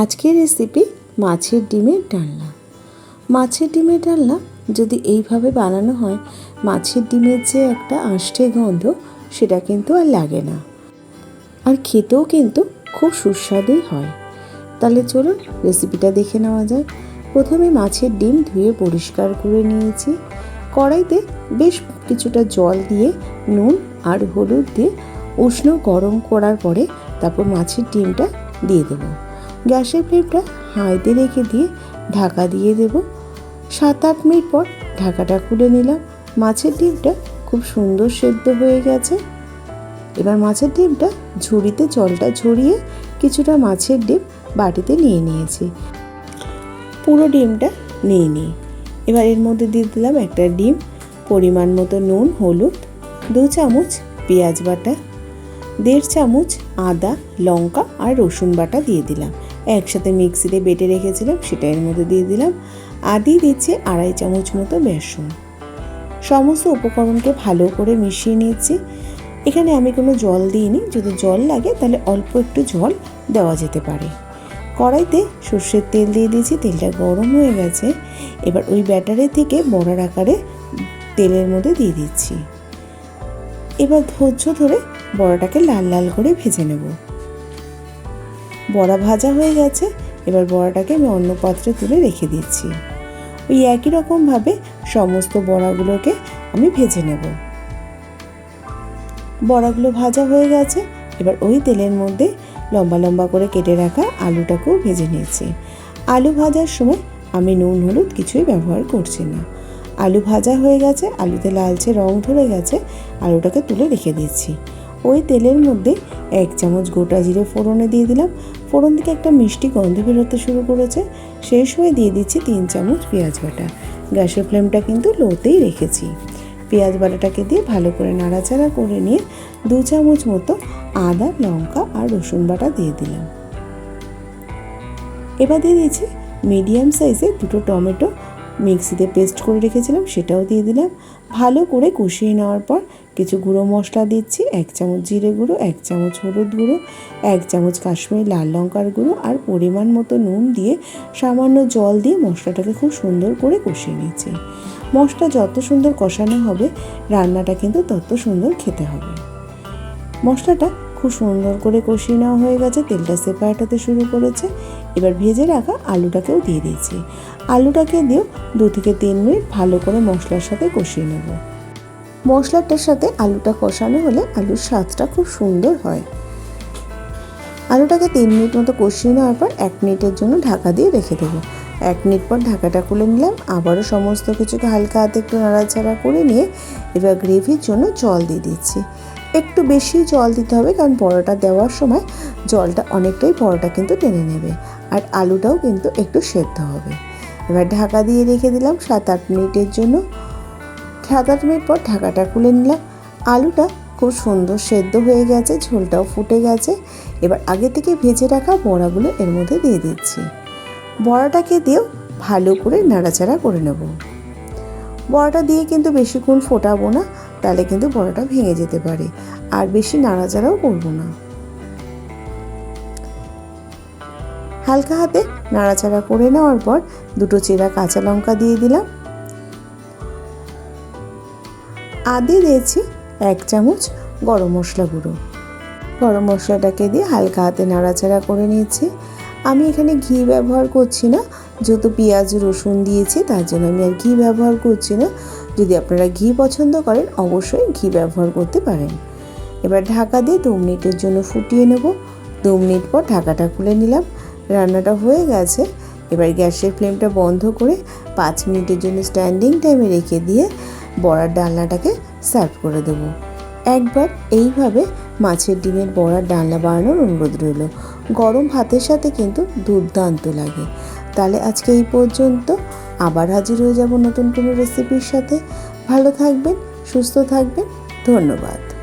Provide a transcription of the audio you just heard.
আজকের রেসিপি মাছের ডিমের ডালনা। মাছের ডিমের ডালনা যদি এইভাবে বানানো হয়, মাছের ডিমের যে একটা আষ্টে গন্ধ, সেটা কিন্তু আর লাগে না। আর খেতেও কিন্তু খুব সুস্বাদুই হয়। তাহলে চলুন রেসিপিটা দেখে নেওয়া যাক। প্রথমে মাছের ডিম ধুয়ে পরিষ্কার করে নিয়েছি। কড়াইতে বেশ কিছুটা জল দিয়ে নুন আর হলুদ দিয়ে উষ্ণ গরম করার পরে তারপর মাছের ডিমটা দিয়ে দেবো। গ্যাসের ফ্লেমটা হাইতে রেখে দিয়ে ঢাকা দিয়ে দেব। সাত আট মিনিট পর ঢাকাটা খুলে নিলাম। মাছের ডিমটা খুব সুন্দর সেদ্ধ হয়ে গেছে। এবার মাছের ডিমটা ঝুড়িতে জলটা ঝরিয়ে কিছুটা মাছের ডিম বাটিতে নিয়ে নিয়েছি। পুরো ডিমটা নিয়ে নিই। এবার এর মধ্যে দিয়ে দিলাম একটা ডিম, পরিমাণ মতো নুন, হলুদ, দু চামচ পেঁয়াজ বাটা, দেড় চামচ আদা, লঙ্কা আর রসুন বাটা দিয়ে দিলাম। একসাথে মিক্সিতে বেটে রেখেছিলাম, সেটা এর মধ্যে দিয়ে দিলাম। আদি দিচ্ছি আড়াই চামচ মতো বেসন। সমস্ত উপকরণকে ভালো করে মিশিয়ে নিয়েছি। এখানে আমি কোনো জল দিইনি, যদি জল লাগে তাহলে অল্প একটু জল দেওয়া যেতে পারে। কড়াইতে সর্ষের তেল দিয়ে দিয়েছি, তেলটা গরম হয়ে গেছে। এবার ওই ব্যাটারে থেকে বড়ার আকারে তেলের মধ্যে দিয়ে দিচ্ছি। এবার ধৈর্য ধরে বড়াটাকে লাল লাল করে ভেজে নেব। বড়া ভাজা হয়ে গেছে। এবার বড়াটাকে আমি অন্য পাত্রে তুলে রেখে দিচ্ছি। ওই একই রকমভাবে সমস্ত বড়াগুলোকে আমি ভেজে নেব। বড়াগুলো ভাজা হয়ে গেছে। এবার ওই তেলের মধ্যে লম্বা লম্বা করে কেটে রাখা আলুটাকেও ভেজে নিয়েছি। আলু ভাজার সময় আমি নুন, হলুদ কিছুই ব্যবহার করছি না। আলু ভাজা হয়ে গেছে, আলুতে লালচে রং ধরে গেছে, আলুটাকে তুলে রেখে দিচ্ছি। ওই তেলের মধ্যে এক চামচ গোটা জিরে ফোড়নে দিয়ে দিলাম। ফোড়ন থেকে একটা মিষ্টি গন্ধ বেরোতে শুরু করেছে। সেই সময় দিয়ে দিচ্ছি তিন চামচ পেঁয়াজ বাটা। গ্যাসের ফ্লেমটা কিন্তু লোতেই রেখেছি। পেঁয়াজ বাটাটাকে দিয়ে ভালো করে নাড়াচাড়া করে নিয়ে দু চামচ মতো আদা, লঙ্কা আর রসুন বাটা দিয়ে দিলাম। এবার দিয়ে দিয়েছি মিডিয়াম সাইজের দুটো টমেটো। মিক্সিতে পেস্ট করে রেখেছিলাম, সেটাও দিয়ে দিলাম। ভালো করে কষিয়ে নেওয়ার পর কিছু গুঁড়ো মশলা দিচ্ছি, এক চামচ জিরে গুঁড়ো, এক চামচ হলুদ গুঁড়ো, এক চামচ কাশ্মীরি লাল লঙ্কার গুঁড়ো আর পরিমাণ মতো নুন দিয়ে সামান্য জল দিয়ে মশলাটাকে খুব সুন্দর করে কষিয়ে নিচ্ছি। মশলা যত সুন্দর কষানো হবে, রান্নাটা কিন্তু তত সুন্দর খেতে হবে। মশলাটা খুব সুন্দর করে কষিয়ে নেওয়া হয়ে গেছে, তেলটা সেপারেট হতে শুরু করেছে। এবার ভেজে রাখা আলুটাকেও দিয়ে দিয়েছি আলুটাকে দিয়েও দু থেকে তিন মিনিট ভালো করে মশলার সাথে কষিয়ে নেব। মশলাটার সাথে আলুটা কষানো হলে আলুর স্বাদটা খুব সুন্দর হয়। আলুটাকে তিন মিনিট মতো কষিয়ে নেওয়ার পর এক মিনিটের জন্য ঢাকা দিয়ে রেখে দেবো। এক মিনিট পর ঢাকাটা খুলে নিলাম। আবারও সমস্ত কিছুকে হালকা হাতে একটু নাড়াচাড়া করে নিয়ে এবার গ্রেভির জন্য জল দিয়ে দিচ্ছি। একটু বেশি জল দিতে হবে কারণ বড়াটা দেওয়ার সময় জলটা অনেকটাই বড়াটা কিন্তু টেনে নেবে আর আলুটাও কিন্তু একটু সেদ্ধ হবে। এবার ঢাকা দিয়ে রেখে দিলাম সাত আট মিনিটের জন্য। সাত আট মিনিট পর ঢাকাটা খুলে নিলাম। আলুটা খুব সুন্দর সেদ্ধ হয়ে গেছে, ঝোলটাও ফুটে গেছে। এবার আগে থেকে ভেজে রাখা বড়াগুলো এর মধ্যে দিয়ে দিচ্ছি। বড়াটাকে দিয়েও ভালো করে নাড়াচাড়া করে নেব। বড়াটা দিয়ে কিন্তু বেশিক্ষণ ফোটাবো না, তাহলে কিন্তু বড়াটা ভেঙে যেতে পারে। আর বেশি নাড়াচাড়াও করব না। হালকা হাতে নাড়াচাড়া করে নেওয়ার পর দুটো চেরা কাঁচা লঙ্কা দিয়ে দিলাম। আদি দিয়েছি এক চামচ গরম মশলা গুঁড়ো। গরম মশলাটাকে দিয়ে হালকা হাতে নাড়াচাড়া করে নিয়েছি। আমি এখানে ঘি ব্যবহার করছি না, যেহেতু পেঁয়াজ, রসুন দিয়েছি, তার জন্য আমি আর ঘি ব্যবহার করছি না। যদি আপনারা ঘি পছন্দ করেন, অবশ্যই ঘি ব্যবহার করতে পারেন। এবার ঢাকা দিয়ে দু মিনিটের জন্য ফুটিয়ে নেব। দু মিনিট পর ঢাকাটা খুলে নিলাম। রান্নাটা হয়ে গেছে। এবার গ্যাসের ফ্লেমটা বন্ধ করে পাঁচ মিনিটের জন্য স্ট্যান্ডিং টাইমে রেখে দিয়ে বড়ার ডালনাটাকে সার্ভ করে দেবো। একবার এইভাবে মাছের ডিমের বড়ার ডালনা বানানোর অনুরোধ রইল। গরম ভাতের সাথে কিন্তু দুর্দান্ত লাগে। তাহলে আজকে এই পর্যন্ত। আবার হাজির হয়ে যাব নতুন কোনো রেসিপির সাথে। ভালো থাকবেন, সুস্থ থাকবেন। ধন্যবাদ।